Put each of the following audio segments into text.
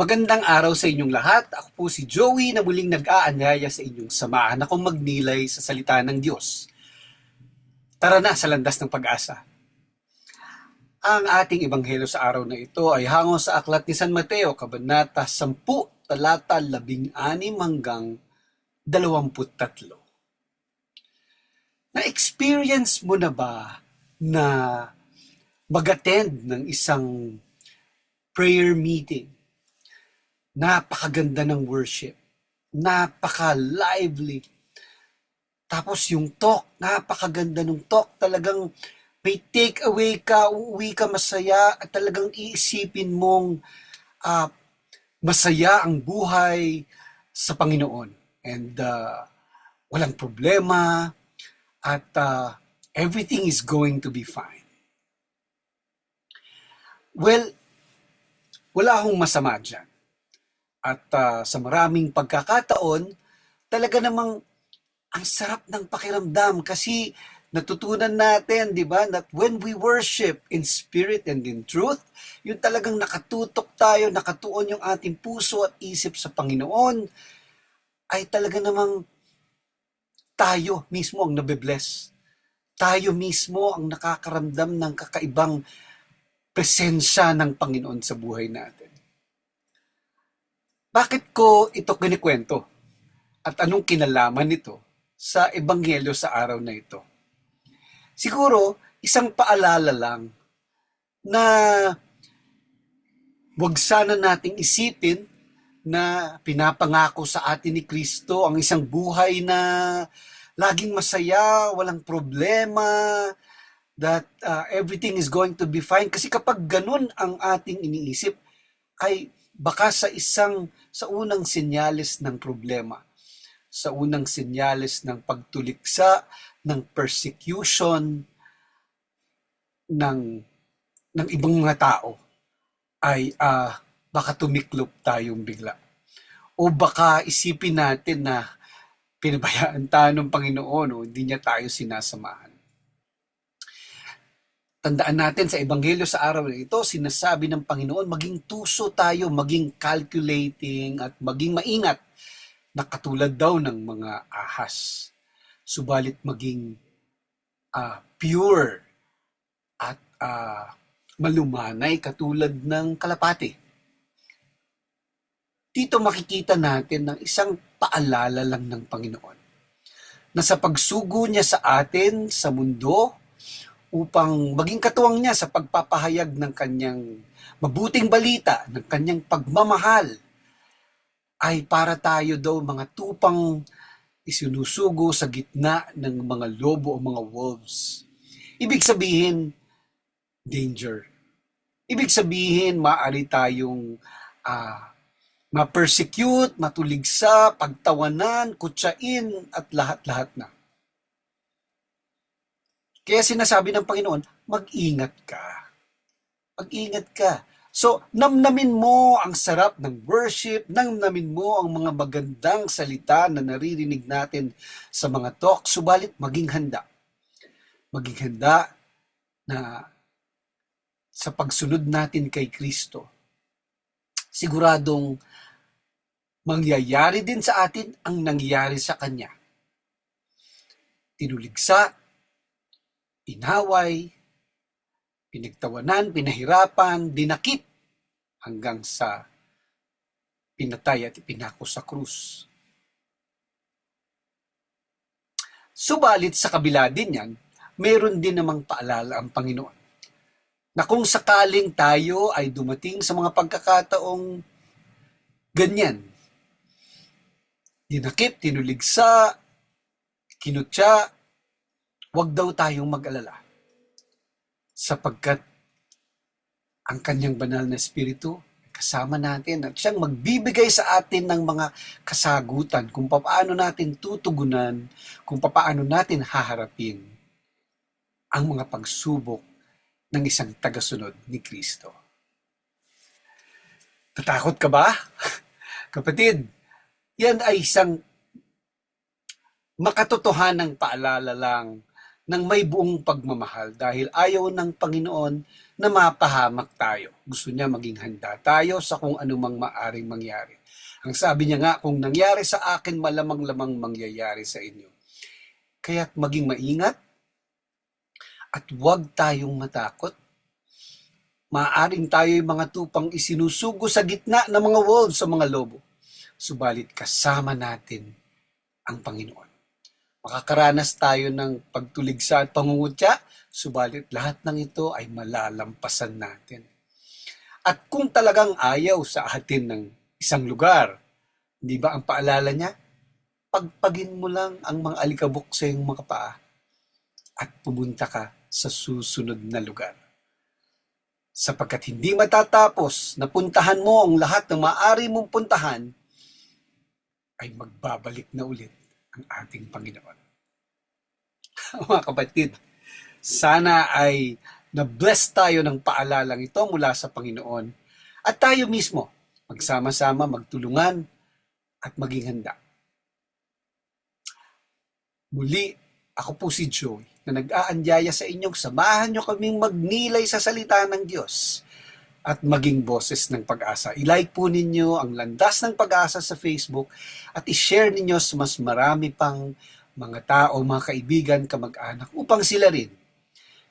Magandang araw sa inyong lahat. Ako po si Joey na muling nag-aanyaya sa inyong samahan akong magnilay sa salita ng Diyos. Tara na sa landas ng pag-asa. Ang ating ebanghelyo sa araw na ito ay hango sa aklat ni San Mateo, Kabanata 10, talata 16 hanggang 23. Na-experience mo na ba na mag-attend ng isang prayer meeting? Napakaganda ng worship. Napaka-lively. Tapos yung talk, napakaganda ng talk. Talagang may take away ka, uuwi ka masaya at talagang iisipin mong ah, masaya ang buhay sa Panginoon. And ah, walang problema at ah, everything is going to be fine. Well, wala akong masama dyan. At ah, sa maraming pagkakataon, talaga namang ang sarap ng pakiramdam kasi natutunan natin, di ba, that when we worship in spirit and in truth, yung talagang nakatutok tayo, nakatuon yung ating puso at isip sa Panginoon, ay talaga namang tayo mismo ang nabibless. Tayo mismo ang nakakaramdam ng kakaibang presensya ng Panginoon sa buhay natin. Bakit ko ito kinikwento? At anong kinalaman nito sa Ebanghelyo sa araw na ito? Siguro, isang paalala lang na wag sana nating isipin na pinapangako sa atin ni Kristo ang isang buhay na laging masaya, walang problema, that uh, everything is going to be fine. Kasi kapag ganun ang ating iniisip, ay baka sa isang, sa unang senyales ng problema, sa unang senyales ng pagtuliksa, ng persecution, ng, ng ibang mga tao, ay ah, baka tumiklop tayong bigla. O baka isipin natin na pinabayaan tayo ng Panginoon o hindi niya tayo sinasamahan. Tandaan natin sa Ebanghelyo sa araw na ito, sinasabi ng Panginoon, maging tuso tayo, maging calculating at maging maingat na katulad daw ng mga ahas. Subalit maging ah, pure at ah, malumanay katulad ng kalapati. Dito makikita natin ng isang paalala lang ng Panginoon na sa pagsugo niya sa atin sa mundo upang maging katuwang niya sa pagpapahayag ng kanyang mabuting balita, ng kanyang pagmamahal, ay para tayo daw mga tupang isinusugo sa gitna ng mga lobo o mga wolves. Ibig sabihin, danger. Ibig sabihin, maaari tayong ah, ma-persecute, matuligsa, pagtawanan, kutsain, at lahat-lahat na. Kaya sinasabi ng Panginoon, mag-ingat ka. Mag-ingat ka. So, namnamin mo ang sarap ng worship, namnamin mo ang mga magandang salita na naririnig natin sa mga talk, subalit maging handa. Maging handa na sa pagsunod natin kay Kristo, siguradong mangyayari din sa atin ang nangyari sa Kanya. Tinuligsa, inaway, pinagtawanan, pinahirapan, dinakip hanggang sa pinatay at ipinako sa krus. Subalit sa kabila din yan, mayroon din namang paalala ang Panginoon na kung sakaling tayo ay dumating sa mga pagkakataong ganyan, dinakip, tinuligsa, kinutya, wag daw tayong mag-alala. Sapagkat ang kanyang banal na espiritu kasama natin at siyang magbibigay sa atin ng mga kasagutan kung paano natin tutugunan, kung paano natin haharapin ang mga pagsubok ng isang tagasunod ni Kristo. Tatakot ka ba? Kapatid, yan ay isang makatotohanang paalala lang ng may buong pagmamahal dahil ayaw ng Panginoon na mapahamak tayo. Gusto niya maging handa tayo sa kung anumang maaring mangyari. Ang sabi niya nga, kung nangyari sa akin, malamang-lamang mangyayari sa inyo. Kaya't maging maingat at huwag tayong matakot. Maaring tayo'y mga tupang isinusugo sa gitna ng mga wolves sa mga lobo. Subalit kasama natin ang Panginoon. Makakaranas tayo ng pagtuligsa at pangungutya, subalit lahat ng ito ay malalampasan natin. At kung talagang ayaw sa atin ng isang lugar, di ba ang paalala niya? Pagpagin mo lang ang mga alikabok sa iyong mga paa at pumunta ka sa susunod na lugar. Sapagkat hindi matatapos na puntahan mo ang lahat ng maaari mong puntahan, ay magbabalik na ulit ang ating Panginoon. Mga kapatid, sana ay na-bless tayo ng paalalang ito mula sa Panginoon at tayo mismo magsama-sama, magtulungan at maging handa. Muli, ako po si Joey na nag-aanyaya sa inyong samahan nyo kaming magnilay sa salita ng Diyos at maging boses ng pag-asa. I-like po ninyo ang Landas ng Pag-asa sa Facebook at i-share ninyo sa mas marami pang mga tao, mga kaibigan, kamag-anak upang sila rin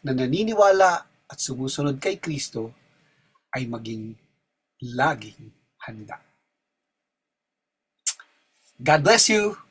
na naniniwala at sumusunod kay Kristo ay maging laging handa. God bless you!